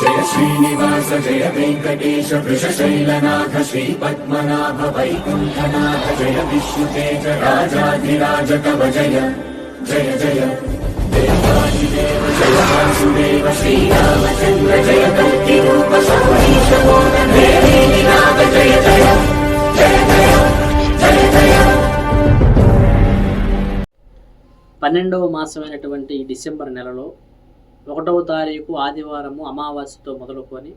జయ శ్రీనివాస జయ వెంకటేశ వృషశైలనాథ శ్రీ పద్మనాభ వైకుంఠనాథ జయ విష్ణుతేజ రాజాధిరాజ కవ జయ జయ జయ. దేవాదిదేవ జయ వాసుదేవ శ్రీరామచంద్ర జయ కల్కి రూప సౌరీశ నాథ జయ జయ జయ జయ జయ జయ పన్నెండవ మాసమైనటువంటి ఈ డిసెంబర్ నెలలో ఒకటవ తారీఖు ఆదివారము అమావాస్యతో మొదలుకొని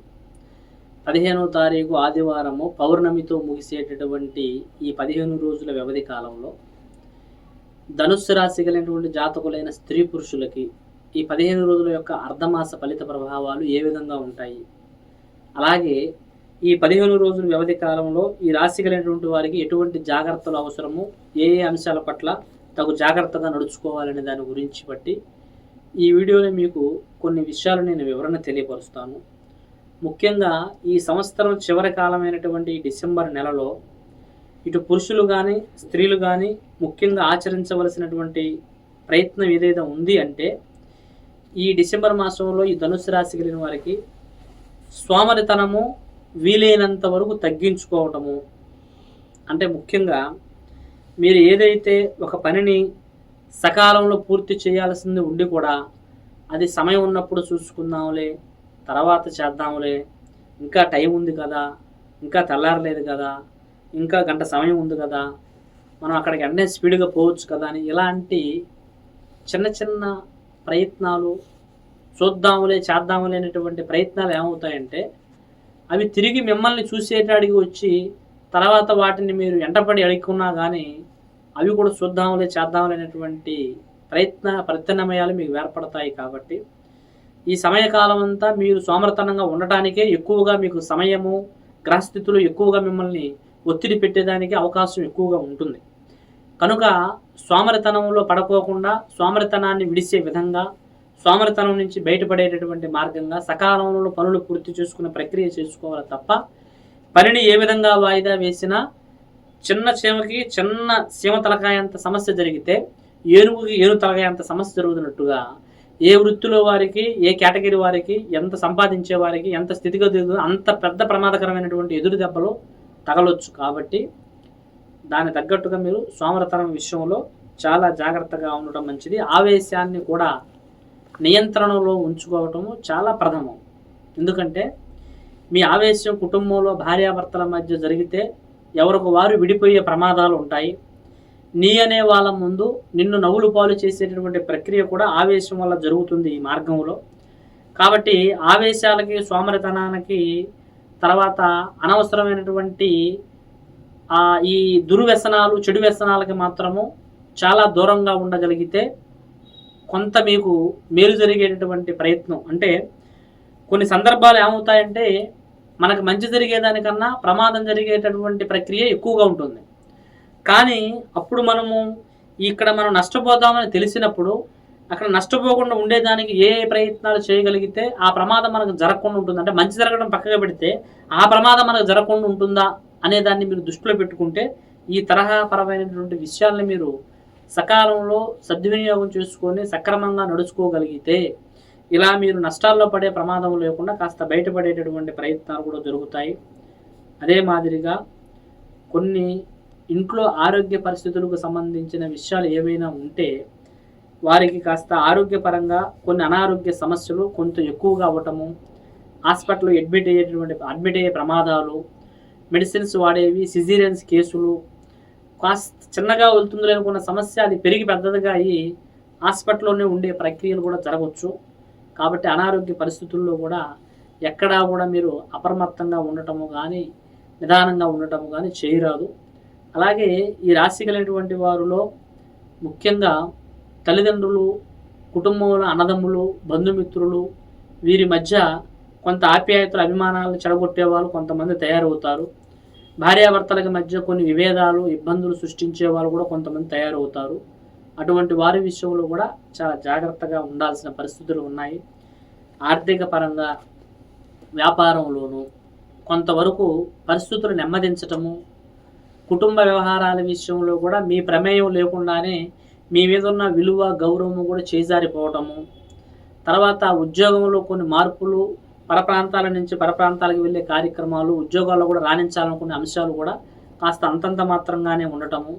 పదిహేనవ తారీఖు ఆదివారము పౌర్ణమితో ముగిసేటటువంటి ఈ పదిహేను రోజుల వ్యవధి కాలంలో ధనుస్సు రాశి కలిగినటువంటి జాతకులైన స్త్రీ పురుషులకి ఈ పదిహేను రోజుల యొక్క అర్ధమాస ఫలిత ప్రభావాలు ఏ విధంగా ఉంటాయి? అలాగే ఈ పదిహేను రోజుల వ్యవధి కాలంలో ఈ రాశి కలిగినటువంటి వారికి ఎటువంటి జాగ్రత్తలు అవసరము? ఏ ఏ అంశాల పట్ల తగు జాగ్రత్తగా నడుచుకోవాలనే దాని గురించి బట్టి ఈ వీడియోలో మీకు కొన్ని విషయాలు నేను వివరణ తెలియపరుస్తాను. ముఖ్యంగా ఈ సంవత్సరం చివరి కాలమైనటువంటి డిసెంబర్ నెలలో ఇటు పురుషులు కానీ స్త్రీలు కానీ ముఖ్యంగా ఆచరించవలసినటువంటి ప్రయత్నం ఏదైతే ఉంది అంటే ఈ డిసెంబర్ మాసంలో ఈ ధనుసు రాశి కలిగిన వారికి స్వామరితనము వీలైనంత వరకు తగ్గించుకోవటము. అంటే ముఖ్యంగా మీరు ఏదైతే ఒక పనిని సకాలంలో పూర్తి చేయాల్సింది ఉండి కూడా అది సమయం ఉన్నప్పుడు చూసుకుందాంలే తర్వాత చేద్దాంలే. ఇంకా టైం ఉంది కదా ఇంకా తెల్లారలేదు కదా ఇంకా గంట సమయం ఉంది కదా మనం అక్కడికి వెంటనే స్పీడ్గా పోవచ్చు కదా అని ఇలాంటి చిన్న చిన్న ప్రయత్నాలు చూద్దాములే చేద్దాములే అనేటువంటి ప్రయత్నాలు ఏమవుతాయంటే అవి తిరిగి మిమ్మల్ని చూసేటాడికి వచ్చి తర్వాత వాటిని మీరు వెంటపడి అడుక్కున్నా కానీ అవి కూడా చూద్దాంలే చేద్దాంలే అనేటువంటి ప్రయత్న ప్రత్యామ్నాయాలు మీకు ఏర్పడతాయి కాబట్టి. ఈ సమయకాలం అంతా మీరు సోమరతనంగా ఉండటానికే ఎక్కువగా మీకు సమయము గ్రహస్థితులు ఎక్కువగా మిమ్మల్ని ఒత్తిడి పెట్టేదానికి అవకాశం ఎక్కువగా ఉంటుంది. కనుక సోమరితనంలో పడుకోకుండా సోమరితనాన్ని విడిసే విధంగా సోమరితనం నుంచి బయటపడేటటువంటి మార్గంగా సకాలంలో పనులు పూర్తి చేసుకునే ప్రక్రియ చేసుకోవాలి తప్ప పనిని ఏ విధంగా వాయిదా వేసినా చిన్న చీమకి చిన్న సీమ తలకాయంత సమస్య జరిగితే ఏనుగుకి ఏను తలకాయంత సమస్య జరుగుతున్నట్టుగా ఏ వృత్తిలో వారికి ఏ కేటగిరీ వారికి ఎంత సంపాదించే వారికి ఎంత స్థితిగతి అంత పెద్ద ప్రమాదకరమైనటువంటి ఎదురు దెబ్బలు తగలొచ్చు. కాబట్టి దాని తగ్గట్టుగా మీరు సోమరతనం విషయంలో చాలా జాగ్రత్తగా ఉండటం మంచిది. ఆవేశాన్ని కూడా నియంత్రణలో ఉంచుకోవటము చాలా ప్రథమం. ఎందుకంటే మీ ఆవేశం కుటుంబంలో భార్యాభర్తల మధ్య జరిగితే ఎవరికి వారు విడిపోయే ప్రమాదాలు ఉంటాయి. నీ అనే వాళ్ళ ముందు నిన్ను నవ్వులు పాలు చేసేటటువంటి ప్రక్రియ కూడా ఆవేశం వల్ల జరుగుతుంది ఈ మార్గంలో. కాబట్టి ఆవేశాలకి సోమరితనానికి తర్వాత అనవసరమైనటువంటి ఈ దుర్వ్యసనాలు చెడు వ్యసనాలకి మాత్రము చాలా దూరంగా ఉండగలిగితే కొంత మీకు మేలు జరిగేటటువంటి ప్రయత్నం. అంటే కొన్ని సందర్భాలు ఏమవుతాయంటే మనకు మంచి జరిగేదానికన్నా ప్రమాదం జరిగేటటువంటి ప్రక్రియ ఎక్కువగా ఉంటుంది. కానీ అప్పుడు మనము ఇక్కడ మనం నష్టపోతామని తెలిసినప్పుడు అక్కడ నష్టపోకుండా ఉండేదానికి ఏ ప్రయత్నాలు చేయగలిగితే ఆ ప్రమాదం మనకు జరగకుండా ఉంటుంది. అంటే మంచి జరగడం పక్కగా పెడితే ఆ ప్రమాదం మనకు జరగకుండా ఉంటుందా అనే దాన్ని మీరు దృష్టిలో పెట్టుకుంటే ఈ తరహా పరమైనటువంటి విషయాల్ని మీరు సకాలంలో సద్వినియోగం చేసుకొని సక్రమంగా నడుచుకోగలిగితే ఇలా మీరు నష్టాల్లో పడే ప్రమాదం లేకుండా కాస్త బయటపడేటటువంటి ప్రయత్నాలు కూడా జరుగుతాయి. అదే మాదిరిగా కొన్ని ఇంట్లో ఆరోగ్య పరిస్థితులకు సంబంధించిన విషయాలు ఏవైనా ఉంటే వారికి కాస్త ఆరోగ్యపరంగా కొన్ని అనారోగ్య సమస్యలు కొంత ఎక్కువగా అవ్వటము హాస్పిటల్లో అడ్మిట్ అయ్యేటటువంటి అడ్మిట్ అయ్యే ప్రమాదాలు మెడిసిన్స్ వాడేవి సిజీరియన్స్ కేసులు కాస్త చిన్నగా వెళ్తుంది అనుకున్న సమస్య అది పెరిగి పెద్దదిగా అయ్యి హాస్పిటల్లోనే ఉండే ప్రక్రియలు కూడా జరగవచ్చు కాబట్టి అనారోగ్య పరిస్థితుల్లో కూడా ఎక్కడా కూడా మీరు అప్రమత్తంగా ఉండటము కానీ నిదానంగా ఉండటము కానీ చేయరాదు. అలాగే ఈ రాశి కలిగినటువంటి వారిలో ముఖ్యంగా తల్లిదండ్రులు కుటుంబంలో అన్నదమ్ములు బంధుమిత్రులు వీరి మధ్య కొంత ఆప్యాయతలు అభిమానాలను చెడగొట్టే వాళ్ళు కొంతమంది తయారవుతారు. భార్యాభర్తలకి మధ్య కొన్ని విభేదాలు ఇబ్బందులు సృష్టించే వాళ్ళు కూడా కొంతమంది తయారవుతారు. అటువంటి వారి విషయంలో కూడా చాలా జాగ్రత్తగా ఉండాల్సిన పరిస్థితులు ఉన్నాయి. ఆర్థిక పరంగా వ్యాపారంలోనూ కొంతవరకు పరిస్థితులు నెమ్మదించటము కుటుంబ వ్యవహారాల విషయంలో కూడా మీ ప్రమేయం లేకుండానే మీ మీద ఉన్న విలువ గౌరవము కూడా చేజారిపోవటము. తర్వాత ఉద్యోగంలో కొన్ని మార్పులు పరప్రాంతాల నుంచి పరప్రాంతాలకు వెళ్ళే కార్యక్రమాలు ఉద్యోగాల్లో కూడా రాణించాలనుకునే అంశాలు కూడా కాస్త అంతంత మాత్రంగానే ఉండటము.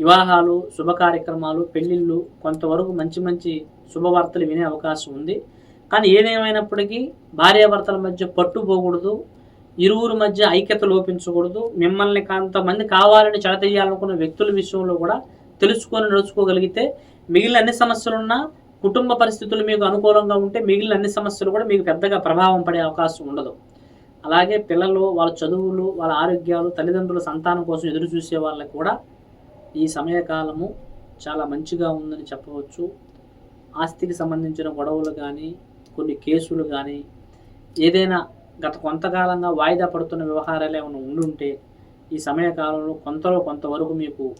వివాహాలు శుభ కార్యక్రమాలు పెళ్ళిళ్ళు కొంతవరకు మంచి మంచి శుభవార్తలు వినే అవకాశం ఉంది. కానీ ఏదేమైనప్పటికీ భార్యాభర్తల మధ్య పట్టు పోకూడదు. మధ్య ఐక్యత లోపించకూడదు. మిమ్మల్ని కొంతమంది కావాలని చెడతీయాలనుకున్న వ్యక్తుల విషయంలో కూడా తెలుసుకొని నడుచుకోగలిగితే మిగిలిన అన్ని సమస్యలున్నా కుటుంబ పరిస్థితులు మీకు అనుకూలంగా ఉంటే మిగిలిన అన్ని సమస్యలు కూడా మీకు పెద్దగా ప్రభావం పడే అవకాశం ఉండదు. అలాగే పిల్లలు వాళ్ళ చదువులు వాళ్ళ ఆరోగ్యాలు తల్లిదండ్రుల సంతానం కోసం ఎదురు చూసే వాళ్ళకి కూడా ఈ సమయకాలము చాలా మంచిగా ఉందని చెప్పవచ్చు. ఆస్తికి సంబంధించిన గొడవలు కానీ కొన్ని కేసులు కానీ ఏదైనా గత కొంతకాలంగా వాయిదా పడుతున్న వ్యవహారాలు ఏమైనా ఉండుంటే ఈ సమయకాలంలో కొంతలో కొంతవరకు మీకు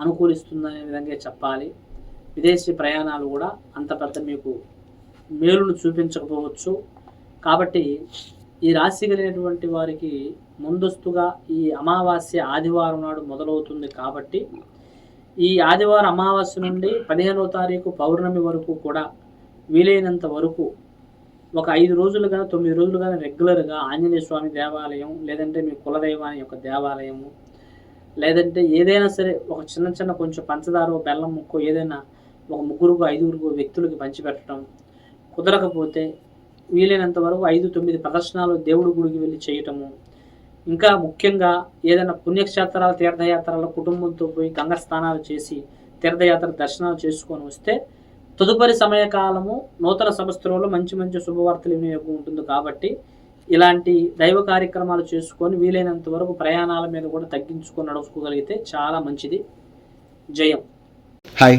అనుకూలిస్తుందనే విధంగా చెప్పాలి. విదేశీ ప్రయాణాలు కూడా అంత పెద్ద మీకు మేలును చూపించకపోవచ్చు. కాబట్టి ఈ రాశి కలిగినటువంటి వారికి ముందస్తుగా ఈ అమావాస్య ఆదివారం నాడు మొదలవుతుంది కాబట్టి ఈ ఆదివారం అమావాస్య నుండి పదిహేనవ తారీఖు పౌర్ణమి వరకు కూడా వీలైనంత వరకు ఒక ఐదు రోజులు తొమ్మిది రోజులు కానీ రెగ్యులర్గా ఆంజనేయ స్వామి దేవాలయం లేదంటే మీ కులదైవాని యొక్క దేవాలయము లేదంటే ఏదైనా సరే ఒక చిన్న చిన్న కొంచెం పంచదార బెల్లం ముక్కో ఏదైనా ఒక ముగ్గురుకు ఐదుగురు వ్యక్తులకి పంచిపెట్టడం కుదరకపోతే వీలైనంత వరకు ఐదు తొమ్మిది ప్రదర్శనలు దేవుడి గుడికి వెళ్ళి చేయటము ఇంకా ముఖ్యంగా ఏదైనా పుణ్యక్షేత్రాలు తీర్థయాత్రలు కుటుంబంతో పోయి గంగ స్నానాలు చేసి తీర్థయాత్ర దర్శనాలు చేసుకొని వస్తే తదుపరి సమయకాలము నూతన సంవత్సరంలో మంచి మంచి శుభవార్తలు వినియోగం ఉంటుంది కాబట్టి ఇలాంటి దైవ కార్యక్రమాలు చేసుకొని వీలైనంత వరకు ప్రయాణాల మీద కూడా తగ్గించుకొని నడుచుకోగలిగితే చాలా మంచిది. జయం. హాయ్